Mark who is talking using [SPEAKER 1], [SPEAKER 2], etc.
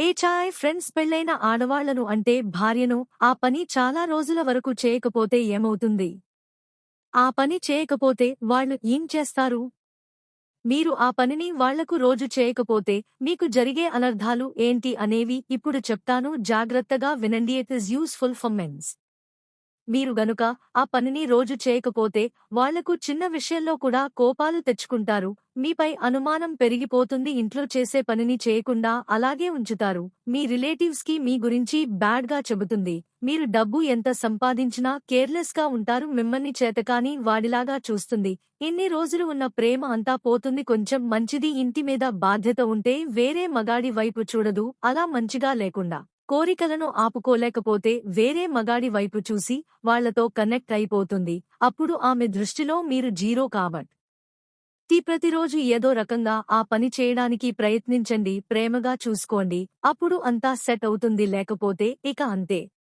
[SPEAKER 1] ఏ చాయ్ friends పెళ్ళైన ఆడవాళ్ళను అంటే భార్యను ఆ పని చాలా రోజుల వరకు చేయకపోతే ఏమవుతుంది? ఆ పని చేయకపోతే వాళ్ళు ఏం చేస్తారు? మీరు ఆ పనిని వాళ్ళకు రోజు చేయకపోతే మీకు జరిగే అనర్థాలు ఏంటి అనేవి ఇప్పుడు చెప్తాను. జాగ్రత్తగా వినండి. It is useful for men's మీరు గనుక ఆ పనిని రోజు చేయకపోతే వాళ్ళకు చిన్న విషయంలో కూడా కోపాలు తెచ్చుకుంటారు. మీపై అనుమానం పెరిగిపోతుంది. ఇంట్లో చేసే పనిని చేయకుండా అలాగే ఉంచుతారు. మీ రిలేటివ్స్కి మీ గురించి బ్యాడ్గా చెబుతుంది. మీరు డబ్బు ఎంత సంపాదించినా కేర్లెస్గా ఉంటారు. మిమ్మల్ని చేతకాని వాడిలాగా చూస్తుంది. ఇన్ని రోజులు ఉన్న ప్రేమ అంతా పోతుంది. కొంచెం మంచిది. ఇంటి మీద బాధ్యత ఉంటే వేరే మగాడి వైపు చూడదు. అలా మంచిగా లేకుండా. కోరికలను ఆపుకోలేకపోతే వేరే మగాడి వైపు చూసి వాళ్ళతో కనెక్ట్ అయిపోతుంది. అప్పుడు ఆమె దృష్టిలో మీరు జీరో కాబట్. టీ ప్రతిరోజు ఏదో రకంగా ఆ పని చేయడానికి ప్రయత్నించండి ప్రేమగా చూసుకోండి. అప్పుడు అంతా సెట్ అవుతుంది లేకపోతే ఇక అంతే.